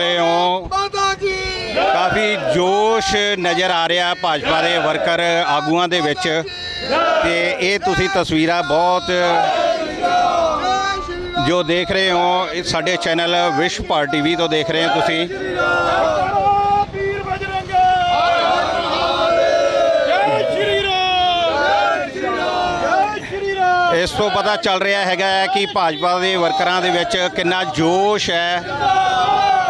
ਰਹੇ ਹੋ। ਕਾਫੀ ਜੋਸ਼ ਨਜ਼ਰ ਆ ਰਿਹਾ ਭਾਜਪਾ ਦੇ ਵਰਕਰ ਆਗੂਆਂ ਦੇ ਵਿੱਚ। ਤੇ ਇਹ ਤੁਸੀਂ ਤਸਵੀਰਾਂ ਬਹੁਤ ਜੋ ਦੇਖ ਰਹੇ ਹੋ ਇਹ ਸਾਡੇ ਚੈਨਲ ਵਿਸ਼ਵ ਟੀਵੀ ਤੋਂ ਦੇਖ ਰਹੇ ਹੋ ਤੁਸੀਂ। ਇਸ ਤੋਂ ਪਤਾ ਚੱਲ ਰਿਹਾ ਹੈਗਾ ਕਿ ਭਾਜਪਾ ਦੇ ਵਰਕਰਾਂ ਦੇ ਵਿੱਚ ਕਿੰਨਾ ਜੋਸ਼ ਹੈ।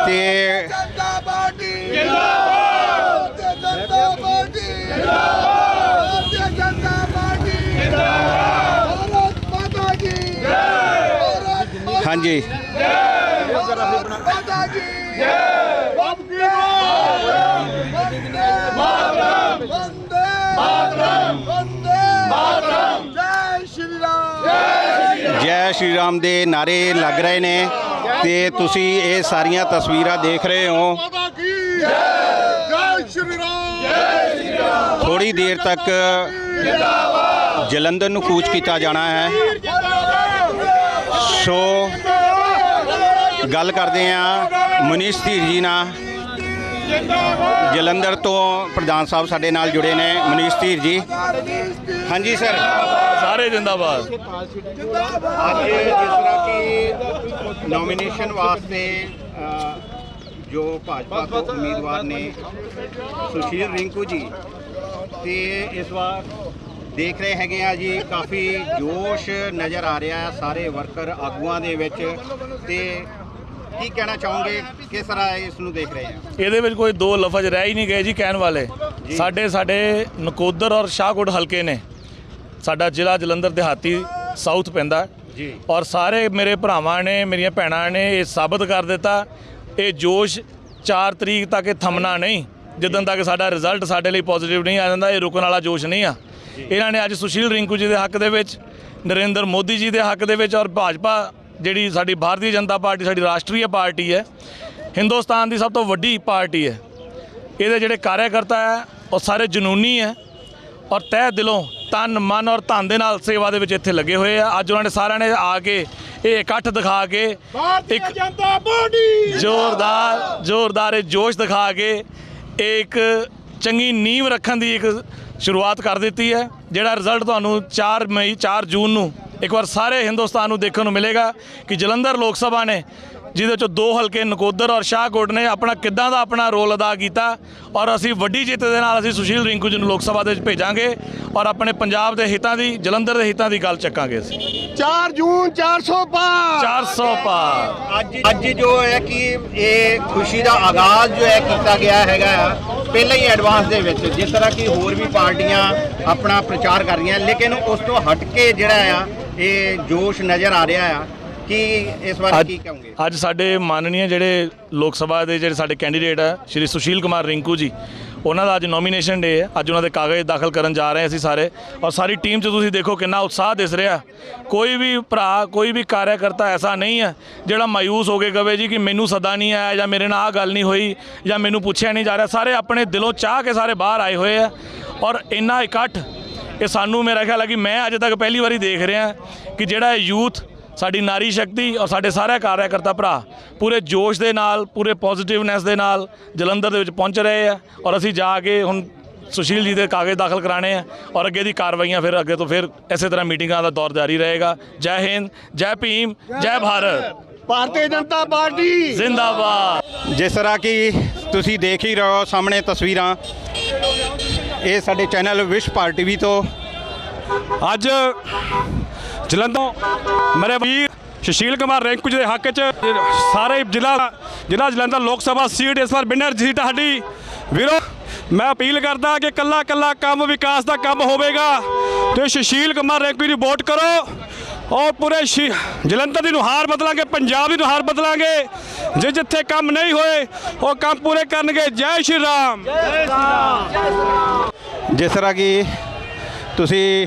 ਤੇ ਜਨਤਾ ਪਾਰਟੀ ਜਿੰਦਾਬਾਦ। ਜਨਤਾ ਪਾਰਟੀ ਜਿੰਦਾਬਾਦ ਜਨਤਾ ਪਾਰਟੀ। ਜਿੰਦਾਬਾਦ ਭਾਰਤ ਮਾਤਾ ਕੀ ਜੈ। ਭਾਰਤ ਮਾਤਾ ਹਾਂਜੀ। ਭਾਰਤ ਮਾਤਾ ਕੀ ਜੈ। ਵੰਦੇ ਮਾਤਰਮ। ਵੰਦੇ ਮਾਤਰਮ। ਵੰਦੇ ਮਾਤਰਮ। ਜੈ ਸ਼੍ਰੀ ਰਾਮ। ਜੈ ਜੈ ਸ਼੍ਰੀ ਰਾਮ ਦੇ ਨਾਰੇ ਲੱਗ ਰਹੇ ਨੇ। ਤੇ ਤੁਸੀਂ ਇਹ ਸਾਰੀਆਂ ਤਸਵੀਰਾਂ ਦੇਖ ਰਹੇ ਹੋ। ਮਾਤਾ ਕੀ ਜੈ ਜੈ ਸ਼੍ਰੀ ਰਾਮ। ਜੈ ਸ਼੍ਰੀ ਰਾਮ ਥੋੜੀ ਦੇਰ ਤੱਕ ਜਲੰਧਰ ਨੂੰ ਕੂਚ ਕੀਤਾ ਜਾਣਾ ਹੈ। ਸੋ ਗੱਲ ਕਰਦੇ ਆ ਮਨੀਸ਼ ਧੀਰ ਜੀ ਨਾਲ। ਜਲੰਧਰ ਤੋਂ ਪ੍ਰਧਾਨ ਸਾਹਿਬ ਸਾਡੇ ਨਾਲ ਜੁੜੇ ਨੇ। ਮਨੀਸ਼ ਧੀਰ ਜੀ ਹਾਂਜੀ ਸਰ। ਸਾਰੇ ਜਿੰਦਾਬਾਦ। ਅੱਜ ਜਿਸ ਤਰ੍ਹਾਂ ਕਿ ਨੋਮੀਨੇਸ਼ਨ ਵਾਸਤੇ ਅ, ਜੋ ਭਾਜਪਾ ਤੋਂ ਉਮੀਦਵਾਰ ਨੇ ਸੁਸ਼ੀਲ ਰਿੰਕੂ ਜੀ ਤੇ ਇਸ ਵਾਰ ਦੇਖ ਰਹੇ ਹੈਗੇ ਆ ਜੀ ਕਾਫੀ ਜੋਸ਼ ਨਜ਼ਰ ਆ ਰਿਹਾ ਹੈ ਸਾਰੇ ਵਰਕਰ ਆਗੂਆਂ ਦੇ ਵਿੱਚ ਤੇ ਕੀ ਕਹਿਣਾ ਚਾਹੋਗੇ? ਕਿਸ ਤਰ੍ਹਾਂ ਇਸ ਨੂੰ ਦੇਖ ਰਹੇ ਆ ਇਹਦੇ ਵਿੱਚ ਕੋਈ ਦੋ ਲਫ਼ਜ਼ ਰਹਿ ਹੀ ਨਹੀਂ ਗਏ ਜੀ ਕਹਿਣ ਵਾਲੇ। ਸਾਡੇ ਸਾਡੇ ਨਕੋਦਰ ਔਰ ਸ਼ਾਹਕੋਟ ਹਲਕੇ ਨੇ। ਸਾਡਾ ਜ਼ਿਲ੍ਹਾ ਜਲੰਧਰ ਦਿਹਾਤੀ ਸਾਊਥ ਪੈਂਦਾ। ਜੀ। ਔਰ ਸਾਰੇ ਮੇਰੇ ਭਰਾਵਾਂ ਨੇ ਮੇਰੀਆਂ ਭੈਣਾਂ ਨੇ ਇਹ ਸਾਬਤ ਕਰ ਦਿੱਤਾ ਇਹ ਜੋਸ਼ 4 ਤਰੀਕ ਤੱਕ ਇਹ ਥੰਮਣਾ ਨਹੀਂ। ਜਦੋਂ ਤੱਕ ਸਾਡਾ ਰਿਜ਼ਲਟ ਸਾਡੇ ਲਈ ਪੋਜ਼ਿਟਿਵ ਨਹੀਂ ਆ ਜਾਂਦਾ ਇਹ ਰੁਕਣ ਵਾਲਾ ਜੋਸ਼ ਨਹੀਂ ਆ। ਇਹਨਾਂ ਨੇ ਅੱਜ ਸੁਸ਼ੀਲ ਰਿੰਕੂ ਜੀ ਦੇ ਹੱਕ ਦੇ ਵਿੱਚ ਨਰਿੰਦਰ ਮੋਦੀ ਜੀ ਦੇ ਹੱਕ ਦੇ ਵਿੱਚ ਔਰ ਭਾਜਪਾ ਜਿਹੜੀ ਸਾਡੀ ਭਾਰਤੀ ਜਨਤਾ ਪਾਰਟੀ ਸਾਡੀ ਰਾਸ਼ਟਰੀ ਪਾਰਟੀ ਹੈ ਹਿੰਦੁਸਤਾਨ ਦੀ ਸਭ ਤੋਂ ਵੱਡੀ ਪਾਰਟੀ ਹੈ। ਇਹਦੇ ਜਿਹੜੇ ਕਾਰਿਆਕਰਤਾ ਹੈ ਉਹ ਸਾਰੇ ਜਨੂਨੀ ਹੈ ਔਰ ਤਹਿ ਦਿਲੋਂ ਤਨ ਮਨ ਔਰ ਧਨ ਦੇ ਨਾਲ ਸੇਵਾ ਦੇ ਵਿੱਚ ਇੱਥੇ ਲੱਗੇ ਹੋਏ ਆ। ਅੱਜ ਉਹਨਾਂ ਨੇ ਸਾਰਿਆਂ ਨੇ ਆ ਕੇ ਇਹ ਇਕੱਠ ਦਿਖਾ ਕੇ ਇੱਕ ਜਨਤਾ ਪਾਰਟੀ! ਜ਼ੋਰਦਾਰ ਜ਼ੋਰਦਾਰ ਇਹ ਜੋਸ਼ ਦਿਖਾ ਕੇ ਇੱਕ ਚੰਗੀ ਨੀਂਵ ਰੱਖਣ ਦੀ ਇੱਕ ਸ਼ੁਰੂਆਤ ਕਰ ਦਿੱਤੀ ਹੈ, ਜਿਹੜਾ ਰਿਜ਼ਲਟ ਤੁਹਾਨੂੰ 4 ਮਈ 4 ਜੂਨ ਨੂੰ ਇੱਕ ਵਾਰ ਸਾਰੇ ਹਿੰਦੁਸਤਾਨ ਨੂੰ ਦੇਖਣ ਨੂੰ ਮਿਲੇਗਾ ਕਿ ਜਲੰਧਰ ਲੋਕ ਸਭਾ ਨੇ ਜਿਹਦੇ ਚੋਂ ਦੋ ਹਲਕੇ ਨਕੋਦਰ ਔਰ ਸ਼ਾਹਕੋਟ ਨੇ ਆਪਣਾ ਕਿੱਦਾਂ ਦਾ ਆਪਣਾ ਰੋਲ ਅਦਾ ਕੀਤਾ ਔਰ ਅਸੀਂ ਵੱਡੀ ਜਿੱਤ ਦੇ ਨਾਲ ਅਸੀਂ ਸੁਸ਼ੀਲ ਰਿੰਕੂ ਜੀ ਨੂੰ ਲੋਕ ਸਭਾ ਦੇ ਵਿੱਚ ਭੇਜਾਂਗੇ ਔਰ ਆਪਣੇ ਪੰਜਾਬ ਦੇ ਹਿੱਤਾਂ ਦੀ ਜਲੰਧਰ ਦੇ ਹਿੱਤਾਂ ਦੀ ਗੱਲ ਚੱਕਾਂਗੇ ਅਸੀਂ। 4 ਜੂਨ 400 ਪਾਰ। 400 ਪਾਰ। ਅੱਜ ਅੱਜ ਜੋ ਹੈ ਕਿ ਇਹ ਖੁਸ਼ੀ ਦਾ ਆਗਾਜ਼ ਜੋ ਹੈ ਕੀਤਾ ਗਿਆ ਹੈਗਾ ਆ, ਪਹਿਲਾਂ ਹੀ ਐਡਵਾਂਸ ਦੇ ਵਿੱਚ ਜਿਸ ਤਰ੍ਹਾਂ ਕਿ ਹੋਰ ਵੀ ਪਾਰਟੀਆਂ ਆਪਣਾ ਪ੍ਰਚਾਰ ਕਰ ਰਹੀਆਂ ਲੇਕਿਨ ਉਸ ਤੋਂ ਹਟ ਕੇ ਜਿਹੜਾ ਆ ਇਹ ਜੋਸ਼ ਨਜ਼ਰ ਆ ਰਿਹਾ ਆ। ਕਿ ਇਸ ਵਾਰ ਕੀ ਕਹੋਗੇ? ਅੱਜ ਸਾਡੇ ਮਾਨਨੀय ਜਿਹੜੇ ਲੋਕ ਸਭਾ ਦੇ ਜਿਹੜੇ ਸਾਡੇ ਕੈਂਡੀਡੇਟ ਆ ਸ਼੍ਰੀ ਸੁਸ਼ੀਲ ਕੁਮਾਰ ਰਿੰਕੂ ਜੀ ਉਹਨਾਂ ਦਾ ਅੱਜ ਨੋਮੀਨੇਸ਼ਨ ਡੇ ਹੈ। ਅੱਜ ਉਹਨਾਂ ਦੇ ਕਾਗਜ਼ ਦਾਖਲ ਕਰਨ ਜਾ ਰਹੇ ਅਸੀਂ ਸਾਰੇ। ਔਰ ਸਾਰੀ ਟੀਮ 'ਚ ਤੁਸੀਂ ਦੇਖੋ ਕਿੰਨਾ ਉਤਸ਼ਾਹ ਦਿਸ ਰਿਹਾ। ਕੋਈ ਵੀ ਭਰਾ ਕੋਈ ਵੀ ਕਾਰਿਆਕਰਤਾ ਐਸਾ ਨਹੀਂ ਹੈ ਜਿਹੜਾ ਮਾਯੂਸ ਹੋ ਕੇ ਕਵੇ ਜੀ ਕਿ ਮੈਨੂੰ ਸੱਦਾ ਨਹੀਂ ਆਇਆ ਜਾਂ ਮੇਰੇ ਨਾਲ ਆ ਗੱਲ ਨਹੀਂ ਹੋਈ ਜਾਂ ਮੈਨੂੰ ਪੁੱਛਿਆ ਨਹੀਂ ਜਾ ਰਿਹਾ। ਸਾਰੇ ਆਪਣੇ ਦਿਲੋਂ ਚਾਹ ਕੇ ਸਾਰੇ ਬਾਹਰ ਆਏ ਹੋਏ ਆ। ਔਰ ਇੰਨਾ ਇਕੱਠ ਇਹ ਸਾਨੂੰ ਮੇਰਾ ਖਿਆਲ ਹੈ ਕਿ ਮੈਂ ਅੱਜ ਤੱਕ ਪਹਿਲੀ ਵਾਰੀ ਦੇਖ ਰਿਹਾ ਕਿ ਜਿਹੜਾ ਯੂਥ ਸਾਡੀ ਨਾਰੀ ਸ਼ਕਤੀ ਔਰ ਸਾਡੇ ਸਾਰੇ ਕਾਰਿਆਕਰਤਾ ਭਰਾ ਪੂਰੇ ਜੋਸ਼ ਦੇ ਨਾਲ ਪੂਰੇ ਪੋਜ਼ਿਟਿਵਨੈਸ ਦੇ ਨਾਲ ਜਲੰਧਰ ਦੇ ਵਿੱਚ ਪਹੁੰਚ ਰਹੇ ਆ ਔਰ ਅਸੀਂ ਜਾ ਕੇ ਹੁਣ ਸੁਸ਼ੀਲ ਜੀ ਦੇ ਕਾਗਜ਼ ਦਾਖਲ ਕਰਾਣੇ ਆ ਔਰ ਅੱਗੇ ਦੀ ਕਾਰਵਾਈਆਂ ਫਿਰ ਅੱਗੇ ਤੋਂ ਫਿਰ ਇਸੇ ਤਰ੍ਹਾਂ ਮੀਟਿੰਗਾਂ ਦਾ ਦੌਰ ਜਾਰੀ ਰਹੇਗਾ। ਜੈ ਹਿੰਦ ਜੈ ਭੀਮ ਜੈ ਭਾਰਤ। ਭਾਰਤੀ ਜਨਤਾ ਪਾਰਟੀ। ਜ਼ਿੰਦਾਬਾਦ। ਜਿਸ ਤਰ੍ਹਾਂ ਕਿ ਤੁਸੀਂ ਦੇਖ ਹੀ ਰਹੇ ਹੋ ਸਾਹਮਣੇ ਤਸਵੀਰਾਂ ਇਹ ਸਾਡੇ ਚੈਨਲ ਵਿਸ਼ ਟੀਵੀ ਤੋਂ। ਅੱਜ ਜਲੰਧਰ ਮੇਰੇ ਵੀਰ ਸੁਸ਼ੀਲ ਕੁਮਾਰ ਰੈਂਕੂ ਜੀ ਦੇ ਹੱਕ 'ਚ ਸਾਰੇ ਜ਼ਿਲ੍ਹਾ ਜ਼ਿਲ੍ਹਾ ਜਲੰਧਰ ਲੋਕ ਸਭਾ ਸੀਟ ਇਸ ਵਾਰ ਵਿਨਰ ਸੀਟ ਸਾਡੀ। ਵੀਰੋ, ਮੈਂ ਅਪੀਲ ਕਰਦਾ ਕਿ ਕੱਲਾ ਕੱਲਾ ਕੰਮ ਵਿਕਾਸ ਦਾ ਕੰਮ ਹੋਵੇਗਾ। ਤੇ ਸੁਸ਼ੀਲ ਕੁਮਾਰ ਰੈਂਕੂ ਦੀ ਵੋਟ ਕਰੋ। ਔਰ ਪੂਰੇ ਸ਼ੀ- ਜਲੰਧਰ ਦੀ ਨੁਹਾਰ ਬਦਲਾਂਗੇ, ਪੰਜਾਬ ਦੀ ਨੁਹਾਰ ਬਦਲਾਂਗੇ। ਜੇ ਜਿੱਥੇ ਕੰਮ ਨਹੀਂ ਹੋਏ, ਉਹ ਕੰਮ ਪੂਰੇ ਕਰਨਗੇ। ਜੈ ਸ਼੍ਰੀ ਰਾਮ। ਜਿਸ ਤਰ੍ਹਾਂ ਕਿ ਤੁਸੀਂ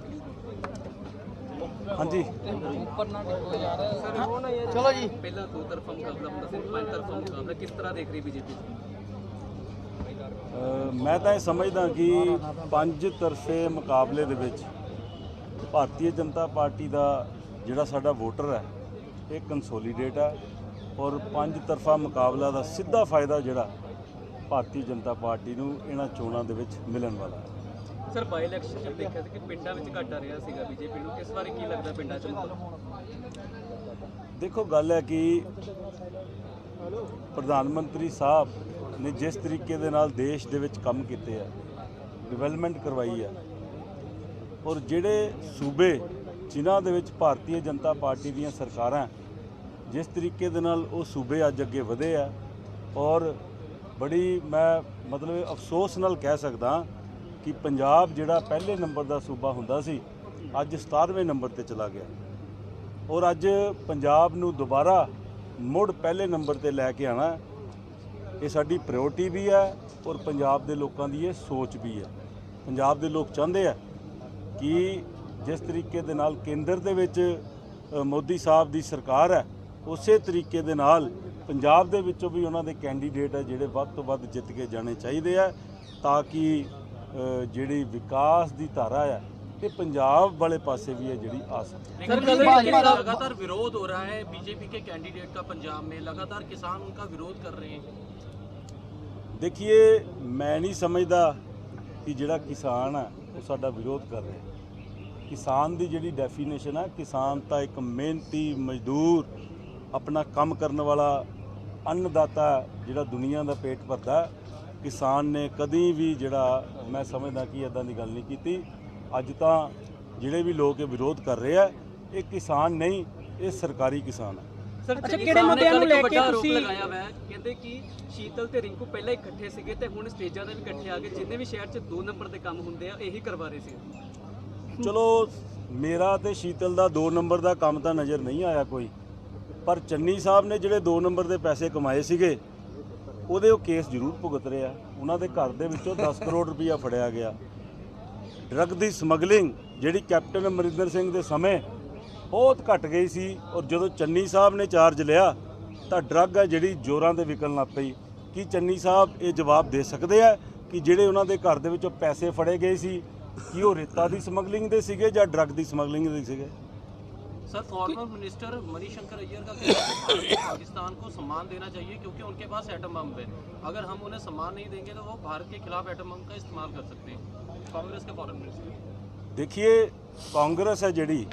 ਹਾਂਜੀ। ਚਲੋ ਜੀ। ਪਹਿਲਾਂ ਦੋ ਤਰਫਾ ਮੁਕਾਬਲਾ ਹੁੰਦਾ ਸੀ ਪੰਜ ਤਰਫਾ ਮੁਕਾਬਲਾ। ਕਿਸ ਤਰ੍ਹਾਂ ਦੇਖ ਰਹੀ ਬੀਜੇਪੀ? ਮੈਂ ਤਾਂ ਇਹ ਸਮਝਦਾ ਕਿ ਪੰਜ ਤਰਫੇ ਮੁਕਾਬਲੇ ਦੇ ਵਿੱਚ ਭਾਰਤੀ ਜਨਤਾ ਪਾਰਟੀ ਦਾ ਜਿਹੜਾ ਸਾਡਾ ਵੋਟਰ ਹੈ ਇਹ ਕੰਸੋਲੀਡੇਟ ਹੈ ਔਰ ਪੰਜ ਤਰਫਾ ਮੁਕਾਬਲਾ ਦਾ ਸਿੱਧਾ ਫਾਇਦਾ ਜਿਹੜਾ ਭਾਰਤੀ ਜਨਤਾ ਪਾਰਟੀ ਨੂੰ ਇਹਨਾਂ ਚੋਣਾਂ ਦੇ ਵਿੱਚ ਮਿਲਣ ਵਾਲਾ ਹੈ। ਸਰ ਬਾਈ ਇਲੈਕਸ਼ਨ ਚ ਦੇਖਿਆ ਸੀ ਕਿ ਪਿੰਡਾਂ ਵਿੱਚ ਘੱਟ ਰਿਹਾ ਸੀਗਾ ਬੀਜੇਪੀ ਨੂੰ ਇਸ ਬਾਰੇ ਕੀ ਲੱਗਦਾ ਪਿੰਡਾਂ ਚ? ਦੇਖੋ, ਗੱਲ ਹੈ ਕਿ ਪ੍ਰਧਾਨ ਮੰਤਰੀ ਸਾਹਿਬ ਨੇ ਜਿਸ ਤਰੀਕੇ ਦੇ ਨਾਲ ਦੇਸ਼ ਦੇ ਵਿੱਚ ਕੰਮ ਕੀਤੇ ਆ ਡਿਵੈਲਪਮੈਂਟ ਕਰਵਾਈ ਆ, ਔਰ ਜਿਹੜੇ ਸੂਬੇ ਜਿਨ੍ਹਾਂ ਦੇ ਵਿੱਚ ਭਾਰਤੀ ਜਨਤਾ ਪਾਰਟੀ ਦੀਆਂ ਸਰਕਾਰਾਂ ਜਿਸ ਤਰੀਕੇ ਦੇ ਨਾਲ ਉਹ ਸੂਬੇ ਅੱਜ ਅੱਗੇ ਵਧੇ ਆ, ਔਰ ਬੜੀ ਮੈਂ ਮਤਲਬ ਅਫਸੋਸ ਨਾਲ ਕਹਿ ਸਕਦਾ ਕਿ ਪੰਜਾਬ ਜਿਹੜਾ ਪਹਿਲੇ ਨੰਬਰ ਦਾ ਸੂਬਾ ਹੁੰਦਾ ਸੀ, ਅੱਜ 17ਵੇਂ ਨੰਬਰ ਤੇ ਚਲਾ ਗਿਆ। ਔਰ ਅੱਜ ਪੰਜਾਬ ਨੂੰ ਦੁਬਾਰਾ ਮੁੜ ਪਹਿਲੇ ਨੰਬਰ ਤੇ ਲੈ ਕੇ ਆਣਾ ਇਹ ਸਾਡੀ ਪ੍ਰਾਇੋਰਟੀ ਵੀ ਹੈ ਔਰ ਪੰਜਾਬ ਦੇ ਲੋਕਾਂ ਦੀ ਇਹ ਸੋਚ ਵੀ ਹੈ। ਪੰਜਾਬ ਦੇ ਲੋਕ ਚਾਹੁੰਦੇ ਆ ਕਿ ਜਿਸ ਤਰੀਕੇ ਦੇ ਨਾਲ ਕੇਂਦਰ ਦੇ ਵਿੱਚ ਮੋਦੀ ਸਾਹਿਬ ਦੀ ਸਰਕਾਰ ਹੈ, ਉਸੇ ਤਰੀਕੇ ਦੇ ਨਾਲ ਪੰਜਾਬ ਦੇ ਵਿੱਚੋਂ ਵੀ ਉਹਨਾਂ ਦੇ ਕੈਂਡੀਡੇਟ ਹੈ ਜਿਹੜੇ ਵੱਧ ਤੋਂ ਵੱਧ ਜਿੱਤ ਕੇ ਜਾਣੇ ਚਾਹੀਦੇ ਆ, ਤਾਂ ਕਿ ਜਿਹੜੀ ਵਿਕਾਸ ਦੀ ਧਾਰਾ ਹੈ ਇਹ ਪੰਜਾਬ ਵਾਲੇ ਪਾਸੇ ਵੀ ਹੈ ਜਿਹੜੀ ਆ ਸਕੇ सर कल लगातार विरोध हो रहा है बीजेपी के कैंडिडेट का पंजाब में लगातार किसान उनका विरोध कर रहे हैं ਦੇਖੀਏ ਮੈਂ ਨਹੀਂ ਸਮਝਦਾ ਕਿ ਜਿਹੜਾ ਕਿਸਾਨ ਹੈ ਉਹ ਸਾਡਾ ਵਿਰੋਧ ਕਰ ਰਿਹਾ ਹੈ। ਕਿਸਾਨ ਦੀ ਜਿਹੜੀ ਡੈਫੀਨੇਸ਼ਨ ਹੈ ਕਿਸਾਨ ਤਾਂ ਇੱਕ ਮਿਹਨਤੀ ਮਜ਼ਦੂਰ ਆਪਣਾ ਕੰਮ ਕਰਨ ਵਾਲਾ ਅੰਨਦਾਤਾ ਹੈ, ਜਿਹੜਾ ਦੁਨੀਆ ਦਾ ਪੇਟ ਭਰਦਾ ਹੈ। ਕਿਸਾਨ ਨੇ ਕਦੀ ਵੀ ਜਿਹੜਾ ਮੈਂ ਸਮਝਦਾ ਕਿ ਇਦਾਂ ਦੀ ਗੱਲ ਨਹੀਂ ਕੀਤੀ। ਅੱਜ ਤਾਂ ਜਿਹੜੇ ਵੀ ਲੋਕ ਇਹ ਵਿਰੋਧ ਕਰ ਰਹੇ ਆ ਇਹ ਕਿਸਾਨ ਨਹੀਂ ਇਹ ਸਰਕਾਰੀ ਕਿਸਾਨ ਹੈ ਸਰ ਅੱਛਾ, ਕਿਹੜੇ ਮੁੱਦਿਆਂ ਨੂੰ ਲੈ ਕੇ ਤੁਸੀਂ ਲਗਾਇਆ ਹੋਇਆ ਹੈ ਕਹਿੰਦੇ ਕਿ ਸ਼ੀਤਲ ਤੇ ਰਿੰਕੂ ਪਹਿਲਾਂ ਇਕੱਠੇ ਸੀਗੇ ਤੇ ਹੁਣ ਸਟੇਜਾਂ ਤੇ ਵੀ ਇਕੱਠੇ ਆ ਗਏ। ਜਿੰਨੇ ਵੀ ਸ਼ਹਿਰ 'ਚ ਦੋ ਨੰਬਰ ਦੇ ਕੰਮ ਹੁੰਦੇ ਆ ਇਹੀ ਕਰਵਾ ਰਹੇ ਸੀ। ਚਲੋ ਮੇਰਾ ਤੇ ਸ਼ੀਤਲ ਦਾ 2 ਨੰਬਰ ਦਾ ਕੰਮ ਤਾਂ ਨਜ਼ਰ ਨਹੀਂ ਆਇਆ ਕੋਈ। ਪਰ ਚੰਨੀ ਸਾਹਿਬ ਨੇ ਜਿਹੜੇ 2 ਨੰਬਰ ਦੇ ਪੈਸੇ ਕਮਾਏ ਸੀਗੇ ਉਹਦੇ ਉਹ ਕੇਸ ਜ਼ਰੂਰ ਭੁਗਤ ਰਿਹਾ ਉਹਨਾਂ ਦੇ ਘਰ ਦੇ ਵਿੱਚੋਂ 10 ਕਰੋੜ ਰੁਪਈਆ ਫੜਿਆ ਗਿਆ। ਡਰੱਗ ਦੀ ਸਮਗਲਿੰਗ ਜਿਹੜੀ ਕੈਪਟਨ ਅਮਰਿੰਦਰ ਸਿੰਘ ਦੇ ਸਮੇਂ ਬਹੁਤ ਘਟ ਗਈ ਸੀ ਔਰ ਜਦੋਂ ਚੰਨੀ ਸਾਹਿਬ ਨੇ ਚਾਰਜ ਲਿਆ ਤਾਂ ਡਰੱਗ ਹੈ ਜਿਹੜੀ ਜ਼ੋਰਾਂ 'ਤੇ ਵਿਕਣ ਲੱਗ ਪਈ। ਕੀ ਚੰਨੀ ਸਾਹਿਬ ਇਹ ਜਵਾਬ ਦੇ ਸਕਦੇ ਆ ਕਿ ਜਿਹੜੇ ਉਹਨਾਂ ਦੇ ਘਰ ਦੇ ਵਿੱਚੋਂ ਪੈਸੇ ਫੜੇ ਗਏ ਸੀ, ਕਿ ਉਹ ਰੇਤਾ ਦੀ ਸਮਗਲਿੰਗ ਦੇ ਸੀਗੇ ਜਾਂ ਡਰੱਗ ਦੀ ਸਮਗਲਿੰਗ ਦੇ ਸੀਗੇ? sir former minister Manishankar Aiyar का कहना है कि पाकिस्तान को सम्मान देना चाहिए क्योंकि उनके पास एटम बम है अगर हम उन्हें सम्मान नहीं देंगे तो वो भारत के खिलाफ एटम बम का इस्तेमाल कर सकते हैं कांग्रेस के फॉरेन मिनिस्टर ਦੇਖੀਏ ਕਾਂਗਰਸ ਹੈ ਜਿਹੜੀ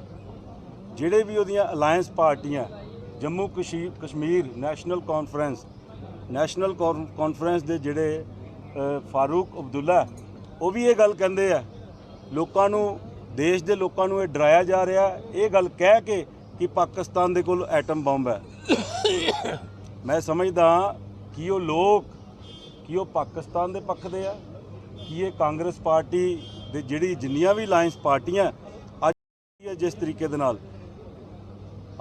ਜਿਹੜੇ ਵੀ ਉਹਦੀਆਂ ਅਲਾਈਅੰਸ ਪਾਰਟੀਆਂ Jammu ਕਸ਼ੀ- Kashmir national conference national ਕਾਨ- ਕਾਨਫਰੰਸ ਦੇ ਜਿਹੜੇ ਅ, ਫਾਰੂਕ ਅਬਦੁੱਲਾ ਉਹ ਵੀ ਇਹ ਗੱਲ ਕਹਿੰਦੇ ਆ ਲੋਕਾਂ ਨੂੰ ਦੇਸ਼ ਦੇ ਲੋਕਾਂ ਨੂੰ ਇਹ ਡਰਾਇਆ ਜਾ ਰਿਹਾ, ਇਹ ਗੱਲ ਕਹਿ ਕੇ ਕਿ ਪਾਕਿਸਤਾਨ ਦੇ ਕੋਲ ਐਟਮ ਬੰਬ ਹੈ। ਮੈਂ ਸਮਝਦਾ ਕਿ ਉਹ ਲੋਕ, ਕਿ ਉਹ ਪਾਕਿਸਤਾਨ ਦੇ ਪੱਖ ਦੇ ਆ, ਕਿ ਇਹ ਕਾਂਗਰਸ ਪਾਰਟੀ ਦੇ ਜਿਹੜੀ ਜਿੰਨੀਆਂ ਵੀ ਅਲਾਈਅੰਸ ਪਾਰਟੀਆਂ, ਅੱਜ ਜਿਸ ਤਰੀਕੇ ਦੇ ਨਾਲ।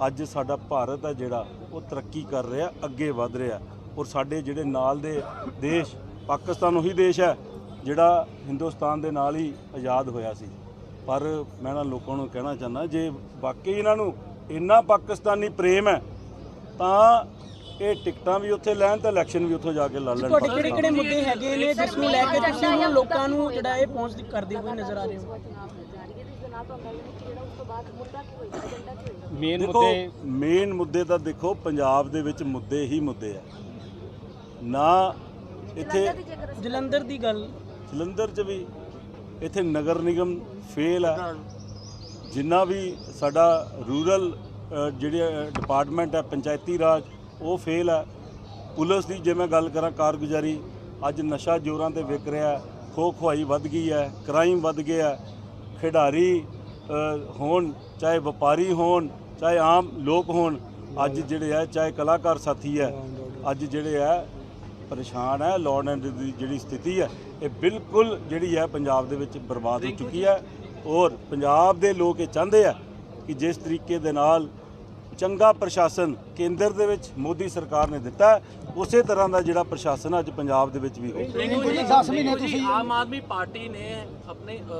ਅੱਜ ਸਾਡਾ ਭਾਰਤ ਹੈ ਜਿਹੜਾ, ਉਹ ਤਰੱਕੀ ਕਰ ਰਿਹਾ, ਅੱਗੇ ਵਧ ਰਿਹਾ। ਔਰ ਸਾਡੇ ਜਿਹੜੇ ਨਾਲ ਦੇ ਦੇਸ਼, ਪਾਕਿਸਤਾਨ ਉਹੀ ਦੇਸ਼ ਹੈ ਜਿਹੜਾ ਹਿੰਦੁਸਤਾਨ ਦੇ ਨਾਲ ਹੀ ਆਜ਼ਾਦ ਹੋਇਆ ਸੀ। ਪਰ ਮੈਂ ਨਾ ਲੋਕਾਂ ਨੂੰ ਕਹਿਣਾ ਚਾਹੁੰਦਾ ਜੇ ਵਾਕਈ ਇਹਨਾਂ ਨੂੰ ਇੰਨਾ ਪਾਕਿਸਤਾਨੀ ਪ੍ਰੇਮ ਹੈ ਤਾਂ ਇਹ ਟਿਕਟਾਂ ਵੀ ਉੱਥੇ ਲੈਣ ਤੇ ਇਲੈਕਸ਼ਨ ਵੀ ਉੱਥੋਂ ਜਾ ਕੇ ਲੜ ਲੈਣ ਤੁਹਾਡੇ ਕਿਹੜੇ ਕਿਹੜੇ ਮੁੱਦੇ ਹੈਗੇ ਨੇ ਜਿਸ ਨੂੰ ਲੈ ਕੇ ਤੁਸੀਂ ਹੁਣ ਲੋਕਾਂ ਨੂੰ ਜਿਹੜਾ ਇਹ ਪਹੁੰਚ ਕਰਦੇ ਹੋਏ ਨਜ਼ਰ ਆ ਰਹੇ ਹੋ? ਮੇਨ ਮੁੱਦੇ ਮੇਨ ਮੁੱਦੇ ਤਾਂ ਦੇਖੋ ਪੰਜਾਬ ਦੇ ਵਿੱਚ ਮੁੱਦੇ ਹੀ ਮੁੱਦੇ ਆ। ਨਾ ਇੱਥੇ ਜਲੰਧਰ ਦੀ ਗੱਲ। ਜਲੰਧਰ 'ਚ ਵੀ ਇੱਥੇ ਨਗਰ ਨਿਗਮ ਫੇਲ ਹੈ ਜਿੰਨਾ ਵੀ ਸਾਡਾ ਰੂਰਲ ਅ, ਜਿਹੜੇ ਡਿਪਾਰਟਮੈਂਟ ਹੈ ਪੰਚਾਇਤੀ ਰਾਜ ਉਹ ਫੇਲ ਹੈ ਪੁਲਿਸ ਦੀ ਜੇ ਮੈਂ ਗੱਲ ਕਰਾਂ ਕਾਰਗੁਜ਼ਾਰੀ ਅੱਜ ਨਸ਼ਾ ਜੋਰਾਂ ਤੇ ਵਿਕ ਰਿਹਾ ਖੋ ਖੁਆਈ ਵੱਧ ਗਈ ਹੈ ਕ੍ਰਾਈਮ ਵੱਧ ਗਿਆ ਖਿਡਾਰੀ ਹੋਣ ਚਾਹੇ ਵਪਾਰੀ ਹੋਣ ਚਾਹੇ ਆਮ ਲੋਕ ਹੋਣ ਅੱਜ ਜਿਹੜੇ ਹੈ ਚਾਹੇ ਕਲਾਕਾਰ ਸਾਥੀ ਹੈ ਅੱਜ ਜਿਹੜੇ ਹੈ ਪਰੇਸ਼ਾਨ ਹੈ ਲਾਰਡ ਐਂਡ ਦੀ ਜਿਹੜੀ ਸਥਿਤੀ ਹੈ ਇਹ ਬਿਲਕੁਲ ਜਿਹੜੀ ਹੈ ਪੰਜਾਬ ਦੇ ਵਿੱਚ ਬਰਬਾਦ ਹੋ ਚੁੱਕੀ ਹੈ ਔਰ ਪੰਜਾਬ ਦੇ ਲੋਕ ਇਹ ਚਾਹੁੰਦੇ ਆ ਕਿ ਜਿਸ ਤਰੀਕੇ ਦੇ ਨਾਲ ਚੰਗਾ ਪ੍ਰਸ਼ਾਸਨ ਕੇਂਦਰ ਦੇ ਵਿੱਚ ਮੋਦੀ ਸਰਕਾਰ ਨੇ ਦਿੱਤਾ ਹੈ, ਉਸੇ ਤਰ੍ਹਾਂ ਦਾ ਜਿਹੜਾ ਪ੍ਰਸ਼ਾਸਨ ਅੱਜ ਪੰਜਾਬ ਦੇ ਵਿੱਚ ਵੀ ਹੋਊ रिंकू जी 10 महीने जी आम आदमी पार्टी ने अपने अ,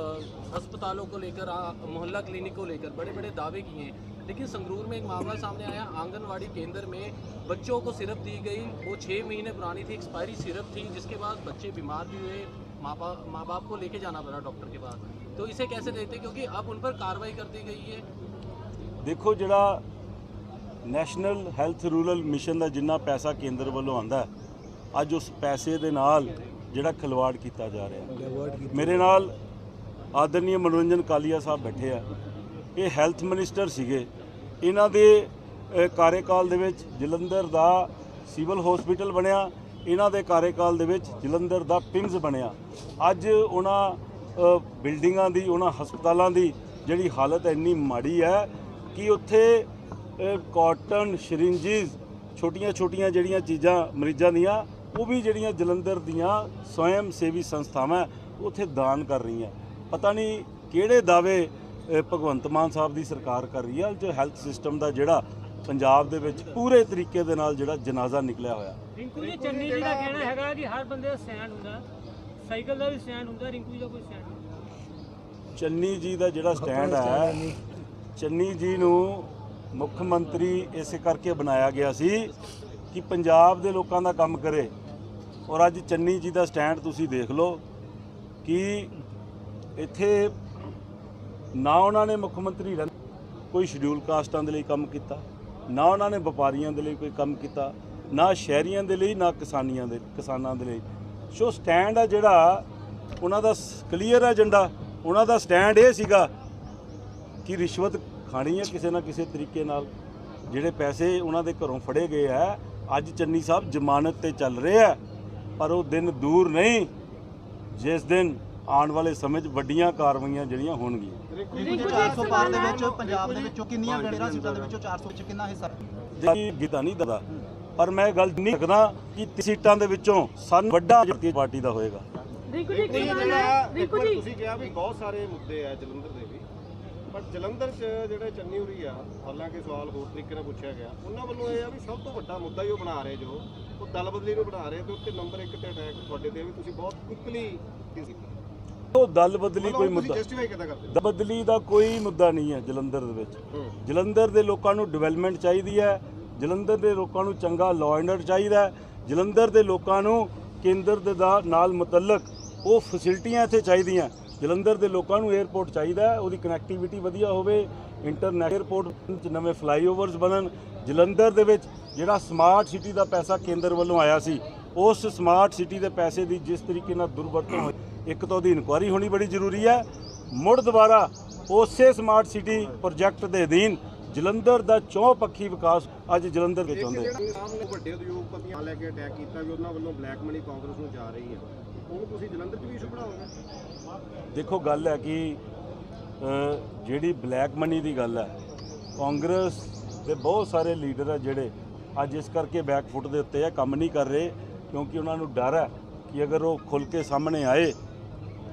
अस्पतालों को लेकर आ, मोहल्ला क्लिनिक को लेकर बड़े बड़े दावे किए हैं लेकिन संगरूर में एक मामला सामने आया आंगनवाड़ी केंद्र में बच्चों को सिरप दी गई वो छः महीने पुरानी थी एक्सपायरी सिरप थी जिसके बाद बच्चे बीमार भी हुए माँ बाप माँ बाप को लेके जाना पड़ा डॉक्टर के पास तो इसे कैसे देखते हैं क्योंकि अब उन पर कार्रवाई कर दी गई है ਦੇਖੋ ਜਿਹੜਾ ਨੈਸ਼ਨਲ ਹੈਲਥ ਰੂਰਲ ਮਿਸ਼ਨ ਦਾ ਜਿੰਨਾ ਪੈਸਾ ਕੇਂਦਰ ਵੱਲੋਂ ਆਂਦਾ ਅੱਜ ਉਸ ਪੈਸੇ ਦੇ ਨਾਲ ਜਿਹੜਾ ਖਿਲਵਾੜ ਕੀਤਾ ਜਾ ਰਿਹਾ ਮੇਰੇ ਨਾਲ ਆਦਰਨੀय ਮਨੋਰੰਜਨ ਕਾਲੀਆ ਸਾਹਿਬ ਬੈਠੇ ਆ। ਇਹ ਹੈਲਥ ਮਿਨਿਸਟਰ ਸੀਗੇ। ਇਹਨਾਂ ਦੇ ਕਾਰਜਕਾਲ ਦੇ ਵਿੱਚ ਜਲੰਧਰ ਦਾ ਸਿਵਲ ਹਸਪੀਟਲ ਬਣਿਆ। ਇਹਨਾਂ ਦੇ ਕਾਰਜਕਾਲ ਦੇ ਵਿੱਚ ਜਲੰਧਰ ਦਾ ਪਿੰਗਸ ਬਣਿਆ। ਅੱਜ ਉਹਨਾਂ ਬਿਲਡਿੰਗਾਂ ਦੀ ਉਹਨਾਂ ਹਸਪਤਾਲਾਂ ਦੀ ਜਿਹੜੀ ਹਾਲਤ ਇੰਨੀ ਮਾੜੀ ਹੈ ਕਿ ਉੱਥੇ ਕਾਟਨ ਸ਼ਰਿੰਜਿਸ ਛੋਟੀਆਂ-ਛੋਟੀਆਂ ਜਿਹੜੀਆਂ ਚੀਜ਼ਾਂ ਮਰੀਜ਼ਾਂ ਦੀਆਂ ਉਹ ਵੀ ਜਿਹੜੀਆਂ ਜਲੰਧਰ ਦੀਆਂ ਸਵੈਮ ਸੇਵੀ ਸੰਸਥਾਵਾਂ ਉੱਥੇ ਦਾਨ ਕਰ ਰਹੀਆਂ। ਪਤਾ ਨਹੀਂ ਕਿਹੜੇ ਦਾਅਵੇ ਭਗਵੰਤ ਮਾਨ ਸਾਹਿਬ ਦੀ ਸਰਕਾਰ ਕਰ ਰਹੀ ਹੈ ਜੋ ਹੈਲਥ ਸਿਸਟਮ ਦਾ ਜਿਹੜਾ ਪੰਜਾਬ ਦੇ ਵਿੱਚ ਪੂਰੇ ਤਰੀਕੇ ਦੇ ਨਾਲ ਜਿਹੜਾ ਜਨਾਜ਼ਾ ਨਿਕਲਿਆ ਹੋਇਆ। ਰਿੰਕੂ ਜੀ ਚੰਨੀ ਜੀ ਦਾ ਕਹਿਣਾ ਹੈਗਾ ਕਿ ਹਰ ਬੰਦੇ ਦਾ ਸਟੈਂਡ ਹੁੰਦਾ ਸਾਈਕਲ ਦਾ ਵੀ ਸਟੈਂਡ ਹੁੰਦਾ ਰਿੰਕੂ ਜੀ ਦਾ ਕੋਈ ਸਟੈਂਡ ਨਹੀਂ ਚੰਨੀ ਜੀ ਦਾ ਜਿਹੜਾ ਸਟੈਂਡ ਹੈ ਚੰਨੀ ਜੀ ਨੂੰ ਮੁੱਖ ਮੰਤਰੀ ਇਸੇ ਕਰਕੇ ਬਣਾਇਆ ਗਿਆ ਸੀ ਕਿ ਪੰਜਾਬ ਦੇ ਲੋਕਾਂ ਦਾ ਕੰਮ ਕਰੇ। ਔਰ ਅੱਜ ਚੰਨੀ ਜੀ ਦਾ ਸਟੈਂਡ ਤੁਸੀਂ ਦੇਖ ਲਓ ਕਿ ਇੱਥੇ ਨਾ ਉਹਨਾਂ ਨੇ ਮੁੱਖ ਮੰਤਰੀ ਰਹਿ ਕੋਈ ਸ਼ਡਿਊਲ ਕਾਸਟਾਂ ਦੇ ਲਈ ਕੰਮ ਕੀਤਾ, ਨਾ ਉਹਨਾਂ ਨੇ ਵਪਾਰੀਆਂ ਦੇ ਲਈ ਕੋਈ ਕੰਮ ਕੀਤਾ, ਨਾ ਸ਼ਹਿਰੀਆਂ ਦੇ ਲਈ, ਨਾ ਕਿਸਾਨੀਆਂ ਦੇ ਕਿਸਾਨਾਂ ਦੇ ਲਈ। ਸੋ ਸਟੈਂਡ ਆ ਜਿਹੜਾ, ਉਹਨਾਂ ਦਾ ਕਲੀਅਰ ਏਜੰਡਾ, ਉਹਨਾਂ ਦਾ ਸਟੈਂਡ ਇਹ ਸੀਗਾ ਕਿ ਰਿਸ਼ਵਤ ਖਾਣੀ ਹੈ ਕਿਸੇ ਨਾ ਕਿਸੇ ਤਰੀਕੇ ਨਾਲ। ਜਿਹੜੇ ਪੈਸੇ ਉਹਨਾਂ ਦੇ ਘਰੋਂ ਫੜੇ ਗਏ ਆ ਅੱਜ ਚੰਨੀ ਸਾਹਿਬ ਜ਼ਮਾਨਤ ਤੇ ਚੱਲ ਰਹੇ ਆ ਪਰ ਉਹ ਦਿਨ ਦੂਰ ਨਹੀਂ। ਜਿਸ ਦਿਨ ਆਉਣ ਵਾਲੇ ਸਮੇਂ 'ਚ ਵੱਡੀਆਂ ਕਾਰਵਾਈਆਂ ਜਿਹੜੀਆਂ ਹੋਣਗੀਆਂ। ਰਿੰਕੂ ਜੀ 400 ਪਾਰ ਦੇ ਵਿੱਚ ਪੰਜਾਬ ਦੇ ਵਿੱਚੋਂ ਕਿੰਨੀਆਂ 13 ਸੀਟਾਂ ਦੇ ਵਿੱਚੋਂ 400 ਚ ਕਿੰਨਾ ਹਿੱਸਾ? ਜਿਹੜੀ ਗੀਤਾ ਨਹੀਂ ਦਦਾ ਪਰ ਮੈਂ ਗੱਲ ਨਹੀਂ ਸਕਦਾ ਕਿ ਸੀਟਾਂ ਦੇ ਵਿੱਚੋਂ ਸਾਨੂੰ ਵੱਡਾ ਪਾਰਟੀ ਦਾ ਹੋਏਗਾ। ਰਿੰਕੂ ਜੀ ਕੀ ਗੱਲ ਹੈ ਰਿੰਕੂ ਜੀ। ਤੁਸੀਂ ਕਿਹਾ ਵੀ ਬਹੁਤ ਸਾਰੇ ਮੁੱਦੇ ਆ ਜਲੰਧਰ ਪਰ ਜਲੰਧਰ 'ਚ ਜਿਹੜੇ ਚੰਨੀ ਉਰੀ ਆ ਹਾਲਾਂਕਿ ਸਵਾਲ ਹੋਰ ਤਰੀਕੇ ਨਾਲ ਪੁੱਛਿਆ ਗਿਆ। ਉਹਨਾਂ ਵੱਲੋਂ ਇਹ ਆ ਵੀ ਸਭ ਤੋਂ ਵੱਡਾ ਮੁੱਦਾ ਹੀ ਉਹ ਬਣਾ ਰਹੇ ਜੋ ਉਹ ਦਲ ਬਦਲੀ ਨੂੰ ਬਣਾ ਰਹੇ ਤੇ ਉੱਤੇ ਨੰਬਰ 1 ਤੇ ਅਟੈਕ ਤੁਹਾਡੇ ਤੇ ਵੀ ਤੁਸੀਂ ਬਹੁਤ ਕੁਇਕਲੀ ਉਹ ਦਲ ਬਦਲੀ ਕੋਈ ਮੁੱਦਾ ਦਲ ਬਦਲੀ ਦਾ ਕੋਈ ਮੁੱਦਾ ਨਹੀਂ ਹੈ ਜਲੰਧਰ ਦੇ ਵਿੱਚ। ਜਲੰਧਰ ਦੇ ਲੋਕਾਂ ਨੂੰ ਡਿਵੈਲਪਮੈਂਟ ਚਾਹੀਦੀ ਹੈ ਜਲੰਧਰ ਦੇ ਲੋਕਾਂ ਨੂੰ ਚੰਗਾ ਲਾਅ ਐਂਡ ਆਰਡਰ ਚਾਹੀਦਾ ਹੈ ਜਲੰਧਰ ਦੇ ਲੋਕਾਂ ਨੂੰ ਕੇਂਦਰ ਦਾ ਨਾਲ ਮੁਤਲਕ ਉਹ ਫੈਸਿਲਿਟੀਆਂ ਇੱਥੇ ਚਾਹੀਦੀਆਂ। ਜਲੰਧਰ ਦੇ ਲੋਕਾਂ ਨੂੰ 에ਅਰਪੋਰਟ ਚਾਹੀਦਾ ਉਹਦੀ ਕਨੈਕਟੀਵਿਟੀ ਵਧੀਆ ਹੋਵੇ ਇੰਟਰਨੈਸ਼ਨਲ 에ਅਰਪੋਰਟ 'ਚ ਨਵੇਂ ਫਲਾਈਓਵਰਸ ਬਣਨ। ਜਲੰਧਰ ਦੇ ਵਿੱਚ ਜਿਹੜਾ ਸਮਾਰਟ ਸਿਟੀ ਦਾ ਪੈਸਾ ਕੇਂਦਰ ਵੱਲੋਂ ਆਇਆ ਸੀ, ਉਸ ਸਮਾਰਟ ਸਿਟੀ ਦੇ ਪੈਸੇ ਦੀ ਜਿਸ ਤਰੀਕੇ ਨਾਲ ਦੁਰਵਰਤੋਂ ਹੋਈ, ਇੱਕ ਤਾਂ ਉਹਦੀ ਇਨਕੁਆਇਰੀ ਹੋਣੀ ਬੜੀ ਜ਼ਰੂਰੀ ਹੈ। ਮੁੜ ਦੁਬਾਰਾ ਉਸੇ ਸਮਾਰਟ ਸਿਟੀ ਪ੍ਰੋਜੈਕਟ ਦੇ ਅਧੀਨ ਜਲੰਧਰ ਦਾ ਚੌਪੱਖੀ ਵਿਕਾਸ ਅੱਜ ਜਲੰਧਰ ਦੇ ਚਾਹੁੰਦੇ ਸਾਹਮਣੇ ਵੱਡੇ ਉਦਯੋਗਪਤੀਆਂ ਲੈ ਕੇ ਅਟੈਕ ਕੀਤਾ ਵੀ ਉਹਨਾਂ ਵੱਲੋਂ ਬਲੈਕ ਮਨੀ ਕਾਂਗਰਸ ਨੂੰ ਜਾ ਰਹੀ ਹੈ। ਉਹ ਤੁਸੀਂ ਜਲੰਧਰ 'ਚ ਵੀ ਇਸ਼ੂ ਬਣਾਓਗੇ? ਦੇਖੋ ਗੱਲ ਹੈ ਕਿ ਜਿਹੜੀ ਬਲੈਕ ਮਨੀ ਦੀ ਗੱਲ ਹੈ ਕਾਂਗਰਸ ਦੇ ਬਹੁਤ ਸਾਰੇ ਲੀਡਰ ਆ ਜਿਹੜੇ ਅੱਜ ਇਸ ਕਰਕੇ ਬੈਕਫੁੱਟ ਦੇ ਉੱਤੇ ਆ ਕੰਮ ਨਹੀਂ ਕਰ ਰਹੇ ਕਿਉਂਕਿ ਉਹਨਾਂ ਨੂੰ ਡਰ ਹੈ ਕਿ ਅਗਰ ਉਹ ਖੁੱਲ ਕੇ ਸਾਹਮਣੇ ਆਏ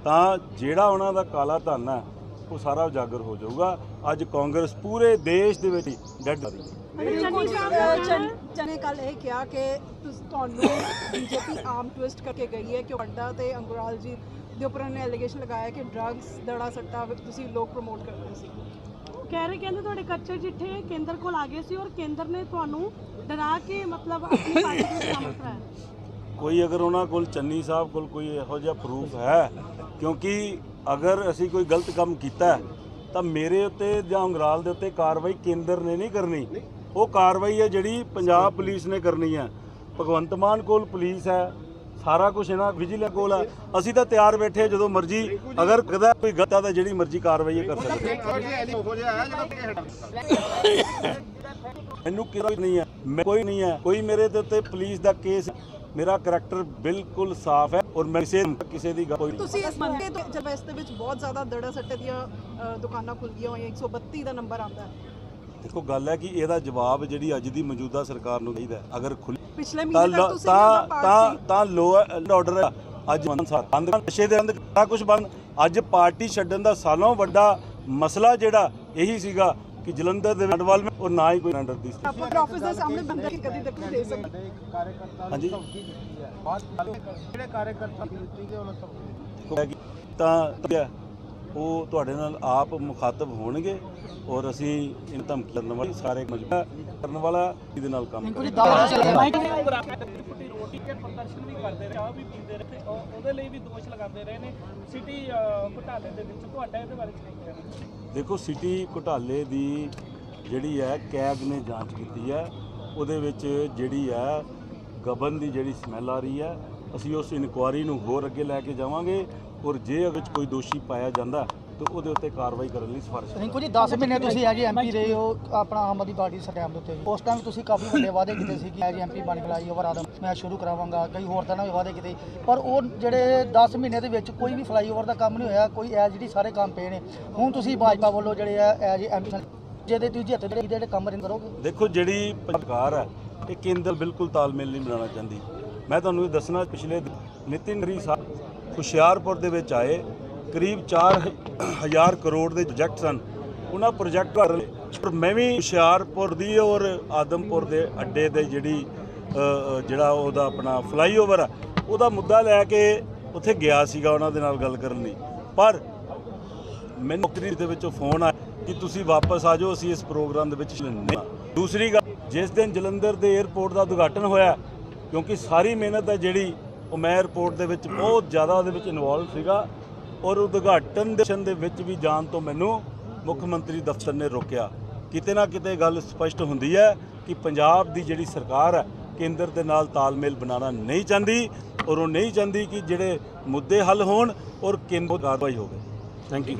ਤਾਂ ਜਿਹੜਾ ਉਹਨਾਂ ਦਾ ਕਾਲਾ ਧਨ ਹੈ ਉਹ ਸਾਰਾ ਉਜਾਗਰ ਹੋ ਜਾਊਗਾ। ਅੱਜ ਕਾਂਗਰਸ ਪੂਰੇ ਦੇਸ਼ ਦੇ ਵਿੱਚ ਡੈਡ ਰਹੀ ਹੈ ਚਨੇ ਕੱਲ ਇਹ ਕਿਹਾ ਕਿ ਤੁਸ ਤੁਹਾਨੂੰ ਬੀਜੇਪੀ ਆਮ ਟਵਿਸਟ ਕਰਕੇ ਗਈ ਹੈ ਕਿ ਵੱਡਾ ਤੇ ਅੰਗਰਾਲ ਜੀ ਦੇ ਉੱਪਰ ਉਹਨੇ ਐਲੀਗੇਸ਼ਨ ਲਗਾਇਆ ਕਿ ਡਰੱਗਸ ਦੜਾ ਸੱਟਾ ਤੁਸੀਂ ਲੋਕ ਪ੍ਰਮੋਟ ਕਰਦੇ ਸੀ। ਕਹਿ ਰਹੇ ਕਹਿੰਦੇ ਤੁਹਾਡੇ ਕੱਚੇ ਚਿੱਠੇ ਕੇਂਦਰ ਕੋਲ ਆ ਗਏ ਸੀ ਔਰ ਕੇਂਦਰ ਨੇ ਤੁਹਾਨੂੰ ਡਰਾ ਕੇ ਮਤਲਬ ਆਪਣੀ ਪਾਰਟੀ ਦੇ ਵਿੱਚ ਸ਼ਾਮਲ ਕਰਾਇਆ। ਕੋਈ ਅਗਰ ਉਹਨਾਂ ਕੋਲ ਚੰਨੀ ਸਾਹਿਬ ਕੋਲ ਕੋਈ ਇਹੋ ਜਿਹਾ ਪ੍ਰੂਫ ਹੈ ਕਿਉਂਕਿ ਅਗਰ ਅਸੀਂ ਕੋਈ ਗਲਤ ਕੰਮ ਕੀਤਾ ਤਾਂ ਮੇਰੇ ਉੱਤੇ ਜਾਂ ਅੰਗਰਾਲ ਦੇ ਉੱਤੇ ਕਾਰਵਾਈ ਕੇਂਦਰ ਨੇ ਨਹੀਂ ਕਰਨੀ। ਉਹ ਕਾਰਵਾਈ ਹੈ ਜਿਹੜੀ ਪੰਜਾਬ ਪੁਲਿਸ ਨੇ ਕਰਨੀ ਹੈ। ਭਗਵੰਤ ਮਾਨ ਕੋਲ ਪੁਲਿਸ ਹੈ ਸਾਰਾ ਕੁਝ ਇਹਨਾਂ ਵਿਜੀਲੈਂਸ ਕੋਲ ਹੈ। ਅਸੀਂ ਤਾਂ ਤਿਆਰ ਬੈਠੇ ਜਦੋਂ ਮਰਜ਼ੀ ਅਗਰ ਕਦਾ ਕੋਈ ਗਲਤ ਹੈ ਤਾਂ ਜਿਹੜੀ ਮਰਜ਼ੀ ਕਾਰਵਾਈ ਕਰ ਸਕਦੇ ਮੈਨੂੰ ਕੋਈ ਨਹੀਂ ਹੈ ਮੈਂ ਕੋਈ ਨਹੀਂ ਹੈ ਕੋਈ ਮੇਰੇ ਦੇ ਉੱਤੇ ਪੁਲਿਸ ਦਾ ਕੇਸ ਮੇਰਾ ਕਰੈਕਟਰ ਬਿਲਕੁਲ ਸਾਫ਼ ਹੈ ਔਰ ਮੈਂ ਕਿਸੇ ਕਿਸੇ ਦੀ ਗੱਲ ਕੋਈ ਤੁਸੀਂ ਇਸ ਮੰਗੇ ਤੋਂ ਜਦ ਇਸ ਦੇ ਵਿੱਚ ਬਹੁਤ ਜ਼ਿਆਦਾ ਦੜਾ ਸੱਟੇ ਦੀਆਂ ਦੁਕਾਨਾਂ ਖੁੱਲ ਗਈਆਂ ਹੋਈਆਂ 132 ਦਾ ਨੰਬਰ ਆਉਂਦਾ ਦੇਖੋ ਗੱਲ ਹੈ ਕਿ ਇਹਦਾ ਜਵਾਬ ਜਿਹੜੀ ਅੱਜ ਦੀ ਮੌਜੂਦਾ ਸਰਕਾਰ ਨੂੰ ਚਾਹੀਦਾ ਹੈ। ਅਗਰ ਖੁੱਲ ਪਿਛਲੇ ਮਹੀਨੇ ਤੱਕ ਲ- ਤੁਸੀਂ ਤਾਂ ਤਾਂ ਤਾਂ ਲੋਅਰ ਆਰਡਰ ਅੱਜ ਬੰਦ ਬੰਦ ਨਸ਼ੇ ਦੇ ਅੰਦਰ ਸਾਰਾ ਕੁਝ ਬੰਦ ਅੱਜ ਪਾਰਟੀ ਛੱਡਣ ਦਾ ਸਾਲੋਂ ਵੱਡਾ ਮਸਲਾ ਜਿਹੜਾ ਇਹੀ ਸੀਗਾ ਕਿ ਜਲੰਧਰ ਦੇ ਵੱਲ ਮੈਂ ਔਰ ਨਾ ਹੀ ਕੋਈ ਅੰਡਰ ਦੀ। ਆਪਾਂ ਆਫਿਸ ਦੇ ਸਾਹਮਣੇ ਬੰਦਾ ਕਿ ਕਦੀ ਤੱਕ ਦੇ ਸਕਦੇ। ਹਾਂਜੀ। ਜਿਹੜੇ ਕਾਰਜਕਰਤਾ ਦੇ ਉਹਨਾਂ ਤੋਂ ਤਾਂ ਉਹ ਤੁਹਾਡੇ ਨਾਲ ਆਪ ਮੁਖਾਤਬ ਹੋਣਗੇ ਔਰ ਅਸੀਂ ਇਨ ਧਮਕੀ ਕਰਨ ਵਾਲੇ ਸਾਰੇ ਮਜਬੂਰ ਕਰਨ ਵਾਲਾ ਇਹਦੇ ਨਾਲ ਕੰਮ ਕਰਾਂਗੇ? ਫੁੱਟੀ ਰੋਟੀ ਪ੍ਰਦਰਸ਼ਨ ਵੀ ਕਰਦੇ ਰਹੇ, ਚਾਹ ਵੀ ਪੀਂਦੇ ਰਹੇ ਉਹ- ਉਹਦੇ ਲਈ ਵੀ ਦੋਸ਼ ਲਗਾਉਂਦੇ ਰਹੇ ਨੇ। ਸਿਟੀ ਘੁਟਾਲੇ ਦੇ ਵਿੱਚ ਤੁਹਾਡਾ ਇਹਦੇ ਬਾਰੇ ਕੀ ਕਹਿਣਾ ਦੇਖੋ, ਸਿਟੀ ਘੁਟਾਲੇ ਦੀ ਜਿਹੜੀ ਹੈ ਕੈਬ ਨੇ ਜਾਂਚ ਕੀਤੀ ਹੈ। ਉਹਦੇ ਵਿੱਚ ਜਿਹੜੀ ਹੈ, ਗਬਨ ਦੀ ਜਿਹੜੀ ਸਮੈਲ ਆ ਰਹੀ ਹੈ, ਅਸੀਂ ਉਸ ਇਨਕੁਆਰੀ ਨੂੰ ਹੋਰ ਅੱਗੇ ਲੈ ਕੇ ਜਾਵਾਂਗੇ ਔਰ ਜੇ ਉਹਦੇ ਵਿੱਚ ਕੋਈ ਦੋਸ਼ੀ ਪਾਇਆ ਜਾਂਦਾ ਤਾਂ ਉਹਦੇ ਉੱਤੇ ਕਾਰਵਾਈ ਕਰਨ ਲਈ ਸਿਫਾਰਿਸ਼। ਰਿੰਕੂ ਜੀ 10 ਮਹੀਨੇ ਤੁਸੀਂ ਐਜ ਐਮਪੀ ਰਹੇ ਹੋ ਆਪਣਾ ਆਮ ਆਦਮੀ ਪਾਰਟੀ ਸਰਕਾਰ ਦੇ ਉੱਤੇ ਉਸ ਟਾਈਮ ਤੁਸੀਂ ਕਾਫੀ ਵੱਡੇ ਵਾਅਦੇ ਕੀਤੇ ਸੀ ਕਿ ਐਜ ਐਮਪੀ ਬਣ ਕੇ ਲਾਈ ਓਵਰ ਆਦਮ ਮੈਂ ਸ਼ੁਰੂ ਕਰਾਵਾਂਗਾ ਕਈ ਹੋਰ ਤਰ੍ਹਾਂ ਦੇ ਵਾਅਦੇ ਕੀਤੇ। ਪਰ ਉਹ ਜਿਹੜੇ 10 ਮਹੀਨੇ ਦੇ ਵਿੱਚ ਕੋਈ ਵੀ ਫਲਾਈਓਵਰ ਦਾ ਕੰਮ ਨਹੀਂ ਹੋਇਆ ਕੋਈ ਐ ਜਿਹੜੀ ਸਾਰੇ ਕੰਮ ਪਏ ਨੇ। ਹੁਣ ਤੁਸੀਂ ਭਾਜਪਾ ਵੱਲੋਂ ਜਿਹੜੇ ਆ ਐਜ ਐਮਪੀ ਜਿਹਦੇ ਤੁਸੀਂ ਜਿੱਤ ਜਿਹੜੇ ਜਿਹੜੇ ਕੰਮ ਰਿੰਗ ਕਰੋਗੇ? ਦੇਖੋ ਜਿਹੜੀ ਸਰਕਾਰ ਹੈ ਇਹ ਕੇਂਦਰ ਬਿਲਕੁਲ ਤਾਲਮੇਲ ਨਹੀਂ ਬਣਾਉਣਾ ਚਾਹੁੰਦੀ। ਮੈਂ ਤੁਹਾਨੂੰ ਇਹ ਦੱਸਣਾ ਪਿਛਲੇ ਨਿਤਿਨ ਰੀ ਸਾਹਿਬ ਹੁਸ਼ਿਆਰਪੁਰ ਦੇ ਵਿੱਚ ਆਏ। ਕਰੀਬ 4000 ਕਰੋੜ ਦੇ ਪ੍ਰੋਜੈਕਟ ਸਨ। ਉਹਨਾਂ ਪ੍ਰੋਜੈਕਟ ਕਰ ਪਰ ਮੈਂ ਵੀ ਹੁਸ਼ਿਆਰਪੁਰ ਦੀ ਔਰ ਆਦਮਪੁਰ ਦੇ ਅੱਡੇ ਦੇ ਜਿਹੜੀ ਜਿਹੜਾ ਉਹਦਾ ਆਪਣਾ ਫਲਾਈਓਵਰ ਆ, ਉਹਦਾ ਮੁੱਦਾ ਲੈ ਕੇ ਉੱਥੇ ਗਿਆ ਸੀਗਾ ਉਹਨਾਂ ਦੇ ਨਾਲ ਗੱਲ ਕਰਨ ਲਈ। ਪਰ ਮੈਨੂੰ ਨੌਕਰੀ ਦੇ ਵਿੱਚੋਂ ਫੋਨ ਆਇਆ ਕਿ ਤੁਸੀਂ ਵਾਪਸ ਆ ਜਾਓ, ਅਸੀਂ ਇਸ ਪ੍ਰੋਗਰਾਮ ਦੇ ਵਿੱਚ ਨਹੀਂ ਦੂਸਰੀ ਗੱਲ, ਜਿਸ ਦਿਨ ਜਲੰਧਰ ਦੇ 에ਅਰਪੋਰਟ ਦਾ ਉਦਘਾਟਨ ਹੋਇਆ, ਕਿਉਂਕਿ ਸਾਰੀ ਮਿਹਨਤ ਹੈ ਜਿਹੜੀ ਉਹ ਮੈਂ 에ਅਰਪੋਰਟ ਦੇ ਵਿੱਚ ਬਹੁਤ ਜ਼ਿਆਦਾ ਉਹਦੇ ਵਿੱਚ ਇਨਵੋਲਵ ਸੀਗਾ ਔਰ ਉਦਘਾਟਨ ਦੇ ਦੇ ਵਿੱਚ ਵੀ ਜਾਣ ਤੋਂ ਮੈਨੂੰ ਮੁੱਖ ਮੰਤਰੀ ਦਫ਼ਤਰ ਨੇ ਰੋਕਿਆ। ਕਿਤੇ ਨਾ ਕਿਤੇ ਗੱਲ ਸਪਸ਼ਟ ਹੁੰਦੀ ਹੈ ਕਿ ਪੰਜਾਬ ਦੀ ਜਿਹੜੀ ਸਰਕਾਰ ਹੈ, ਕੇਂਦਰ ਦੇ ਨਾਲ ਤਾਲਮੇਲ ਬਣਾਉਣਾ ਨਹੀਂ ਚਾਹੁੰਦੀ ਔਰ ਉਹ ਨਹੀਂ ਚਾਹੁੰਦੀ ਕਿ ਜਿਹੜੇ ਮੁੱਦੇ ਹੱਲ ਹੋਣ ਔਰ ਕੇਂਦਰ ਕਾਰਵਾਈ ਹੋਵੇ। Thank you